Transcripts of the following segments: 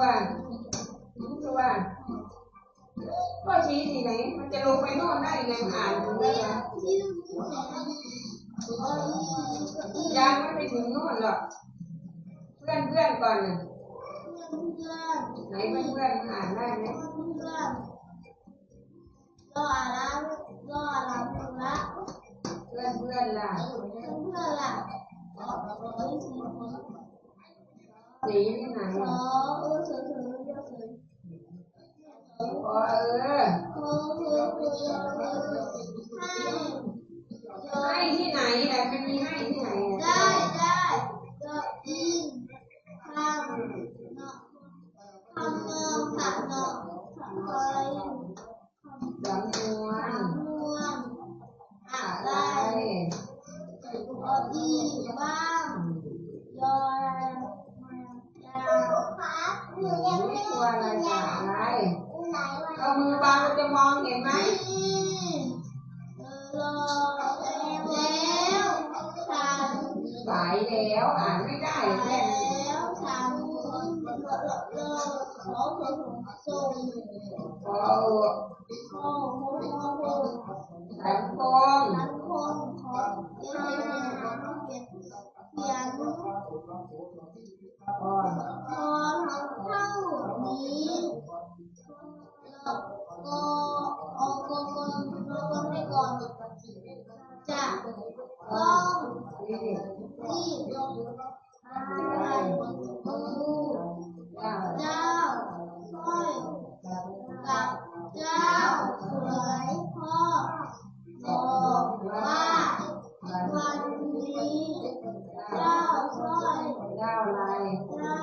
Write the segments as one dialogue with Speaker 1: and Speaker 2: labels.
Speaker 1: วทิ้งตัวก็ชี้ที่ไหน มันจะลงไปน่นได้ไงอ่านดูได้ไหมยังไม่ไปถึงโน่นหรอกเพื่อนเพื่อนก่อนน่ะไหนเพื่อนเพื่อนอ่านได้ไหมเพื่อนเพื่อนๆล่ะ สีที่ไหนอะอ๋อเออให้ที่ไหนแหละมันมีให้ที่ไหนอะ
Speaker 2: ได้
Speaker 1: สา
Speaker 2: ยแล้ว
Speaker 1: อ่านไม่ได้แค่นั้น
Speaker 2: แล้วฉันรอรอขอส่ง
Speaker 1: พอ
Speaker 2: โอ้โห
Speaker 1: สังคม
Speaker 2: ฉันคงขอเขียนเขียนเขียน
Speaker 1: พอ
Speaker 2: พอทำเท่านี้ก็ อะไร
Speaker 1: เจ้า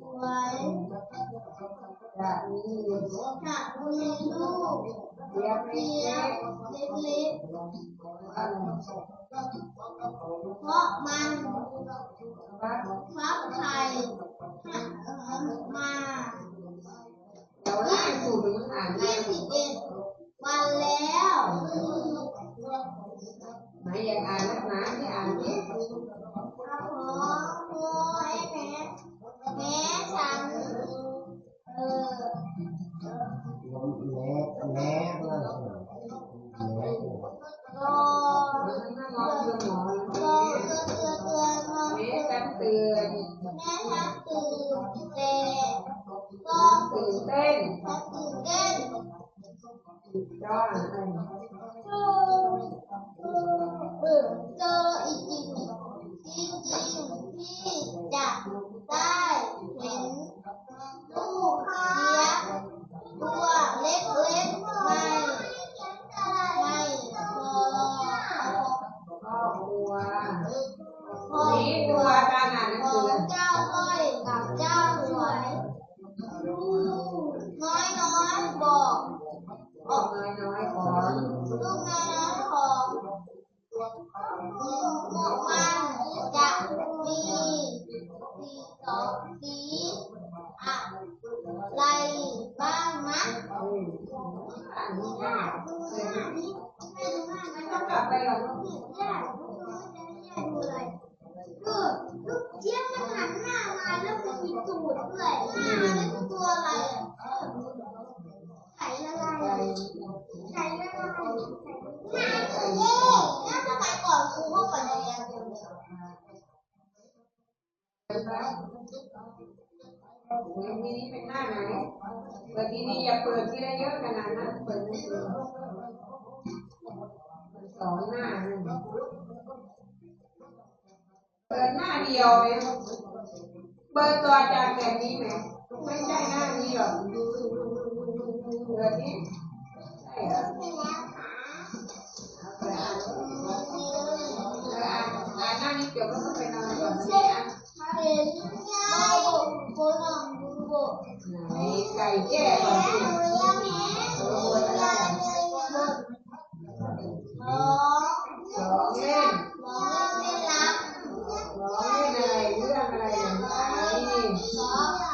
Speaker 2: สวยจะ
Speaker 1: มี
Speaker 2: จะมีลูก
Speaker 1: เรียบเรี
Speaker 2: เลี้
Speaker 1: ย
Speaker 2: ย
Speaker 1: บ
Speaker 2: งเล็ก
Speaker 1: อะไร
Speaker 2: ๆเพราะมัน
Speaker 1: วัด
Speaker 2: ฟักไข่มา
Speaker 1: เดี๋ยวไล่สู่ถึงอ่านได้
Speaker 2: ยี่สิบเอ็ดวันแล้ว
Speaker 1: ไหนอยากอ่านนักหนาที่อ่านนี้
Speaker 2: ตื่น
Speaker 1: แต่
Speaker 2: ก็
Speaker 1: ตื่นเต้น
Speaker 2: ฉันตื่นเต้น
Speaker 1: จ้อนอะไร
Speaker 2: เออเออเจออีกจริงจริงจริงที่จะได้เห็นลูกเลี้ยงตัวเล็กๆไม่ไม่พอ
Speaker 1: ครอบครัว
Speaker 2: พอ
Speaker 1: นี่ตัวการอ่านหนัง
Speaker 2: ขอ
Speaker 1: สือ
Speaker 2: ไรบ้างนะ
Speaker 1: อืมอ่านไม่ได้
Speaker 2: ดูหน้านี้แม่ดูหน้านะ
Speaker 1: ไม่ต้องกลับไปหรอกลูก
Speaker 2: แย่ดูดูอะไรเออลูกเจี๊ยบมันหันหน้ามาแล้วมันมีตูดด้วยหน้ามันเป็นตัวอะไรอะไข่ละลาย
Speaker 1: ไป
Speaker 2: ไข่ละลายไข่เย่แล้วสมัยก่อนครูเขาเปิดเรียนอยู่เนี่ย
Speaker 1: นะครับเดี๋ยวทีนี้เป็นหน้าไหนเปิดทีนี้อย่าเปิดที่ได้เยอะขนาดนั้นเปิดไม่ถึงสองหน้าเปิดหน้าเดียวไหมเปิดตัวจากแบบนี้ไหมไม่ใช่หน้านี้หรอกเปิดนี้ใช่เหรอ
Speaker 2: ไปแล้วค่
Speaker 1: Ja.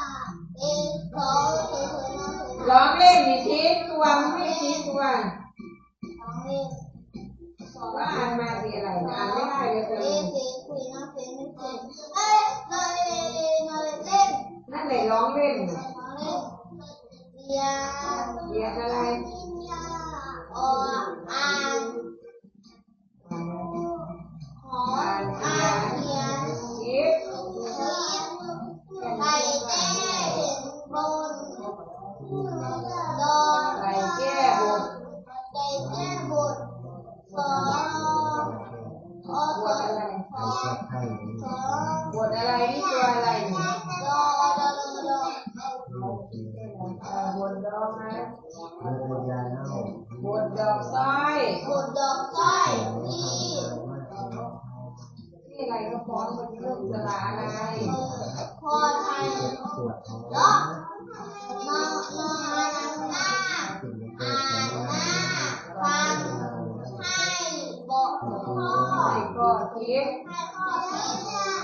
Speaker 1: ก็คิด
Speaker 2: ให้พ่อคิด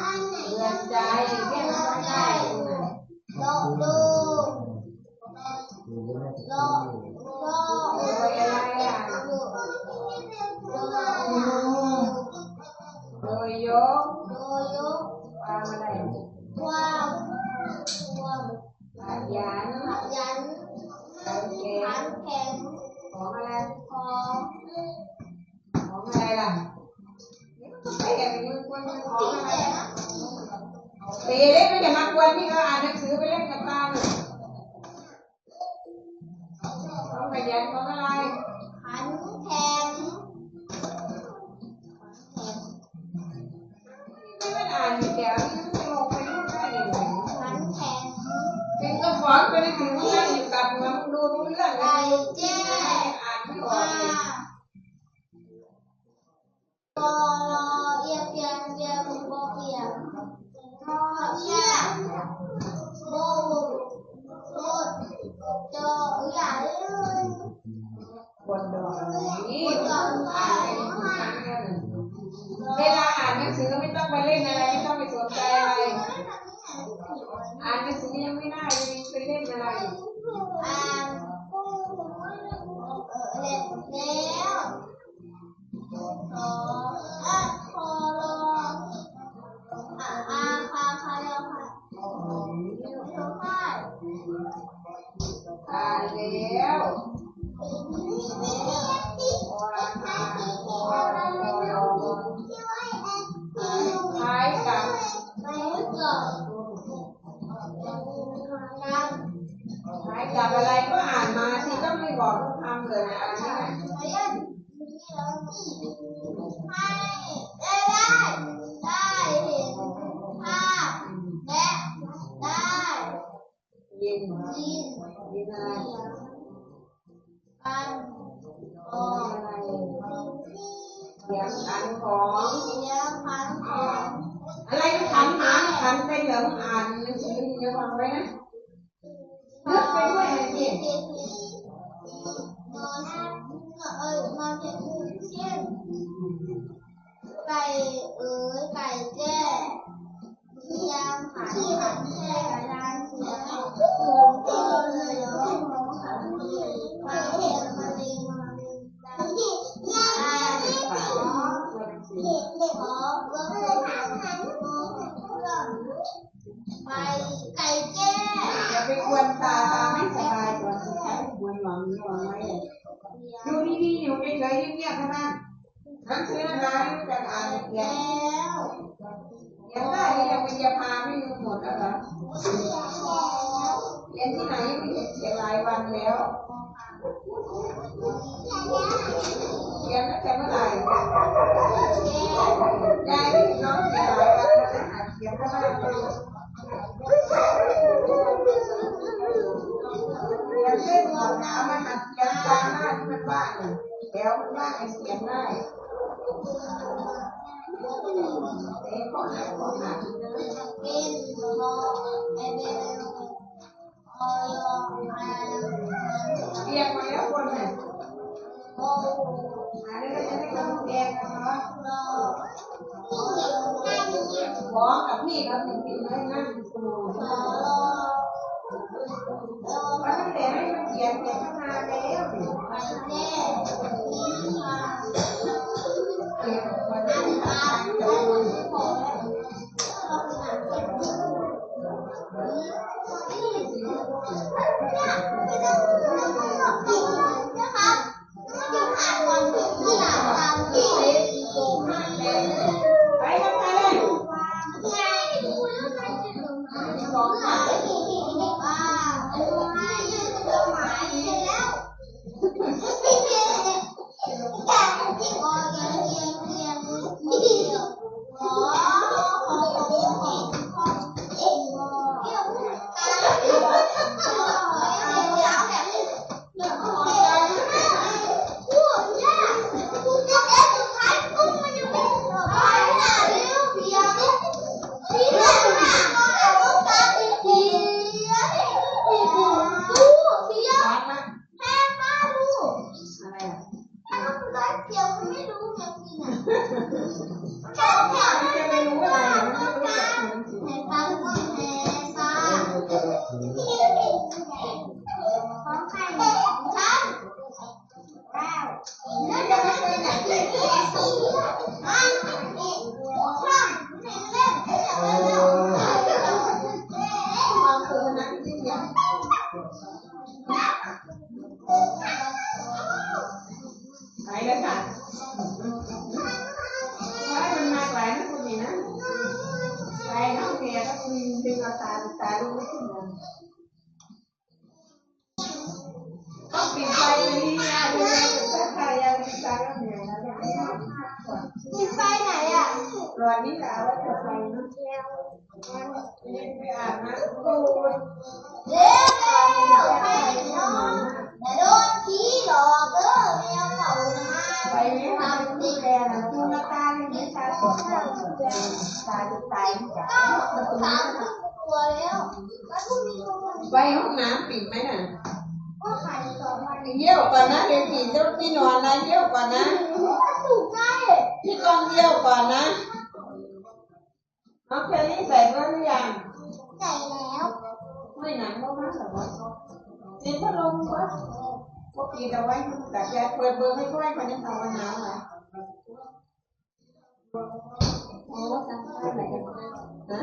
Speaker 2: อันไหน
Speaker 1: เตือนใจแค่นั้นก็ได้
Speaker 2: โลดู
Speaker 3: กินเลือด
Speaker 2: โล
Speaker 3: ที่
Speaker 2: โล
Speaker 1: โดยอะไรอะ
Speaker 2: โล
Speaker 1: โดยยก
Speaker 2: โลยก
Speaker 1: ความอะไร
Speaker 2: ความความ
Speaker 1: ขยัน
Speaker 2: ขยัน
Speaker 1: ขันเก่
Speaker 2: ขั
Speaker 1: ง
Speaker 2: นแข็ง
Speaker 1: ของอะไร
Speaker 2: ของ
Speaker 1: ของอะไรล่ะไม่ เห็นมือควรเป็นของอะไรตีเล่นไม่จะมากวนพี่เขาอ่านหนังสือไปเล่นกับตาเลยของขยันของอะไร
Speaker 2: ขันแข็ง
Speaker 1: ไม่ได้อ่านอยู่แถวนี้ไม่ลงไปนู่นได้ยังไง
Speaker 2: ขันแข็ง
Speaker 1: เป็นก็ฟ้องไปได้ถึงนั่งอยู่กับมืองดูทุกเรื่องเล
Speaker 2: ไก่
Speaker 1: ย
Speaker 2: แจ้ บน
Speaker 1: ดอกนี่อ่านเป็นทุกครั้งเนี่ยเวลาอ่านหนังสือไม่ต้องไปเล่นอะไรไม่ต้องไปสนใจอะไร อ่านหนังสือยังไม่ได้เลย นอ
Speaker 2: ขออ
Speaker 1: งกอะ
Speaker 2: ไร
Speaker 1: เสียงขันของ
Speaker 2: เสียงพันของ
Speaker 1: อะไรก็ขันหาขันไปเหลืองอ่านหนังสือเยอะฟังไว้นะนึกไปด้วยนะ
Speaker 2: เสี
Speaker 1: สิ
Speaker 2: ยงนอนเอ้ยนอนเพียงเช่นไก่เอ๋ยไก่แจ้เสียงขันขันแจ้กร อยู่ดี
Speaker 1: ๆอยู่เฉยๆเงียบๆเท่านะหนังสืออะไรรู้จักอ่านเขีย
Speaker 2: แล้ว
Speaker 1: เขียนได้ยังวิทยาพาไม่รู้หมดแล้วเหรอเรียนที่ไหนไม่เห็นเขียหลายวันแล้วเขียนตั้งแต่เมื่อไหร่ยายไม่น้องเขียหลายวันแล้วนะหัดเขียนก็ได้เขียนเล่นหมดนะเอามาหันตามหน้าที่มันว่างน่ะ แถวมันว่างให้เขียนได้เอ๊ะขอหาขอหา
Speaker 2: เป็นรอเอเบลออยอา
Speaker 1: เรียกมาแล้วคนน่ะ
Speaker 2: โอ
Speaker 1: หาได้ก็จะได้กำลังแดงกันเนาะ
Speaker 2: รอ
Speaker 1: ขอกับพี่เขา Hallelujah. พี่หน
Speaker 2: อ
Speaker 1: น
Speaker 2: นะ
Speaker 1: เยี่
Speaker 2: ยวก่อนนะพี่กองเยี่ยว
Speaker 1: ก่อ
Speaker 2: น
Speaker 1: นะน้อ
Speaker 2: งเคลลี่ใส่บ้าง
Speaker 1: หรือยังใส่แล้วไม่หนักมากมากหรอติดพัดลงปะพวก
Speaker 2: ปีเอาไว้แต่แกเปิ
Speaker 1: ดเบอ
Speaker 2: ร์
Speaker 1: ให้
Speaker 2: ก้อ
Speaker 1: ยคนนี้ทำวันหนาวนะโอ้ซังได้ไหยฮะ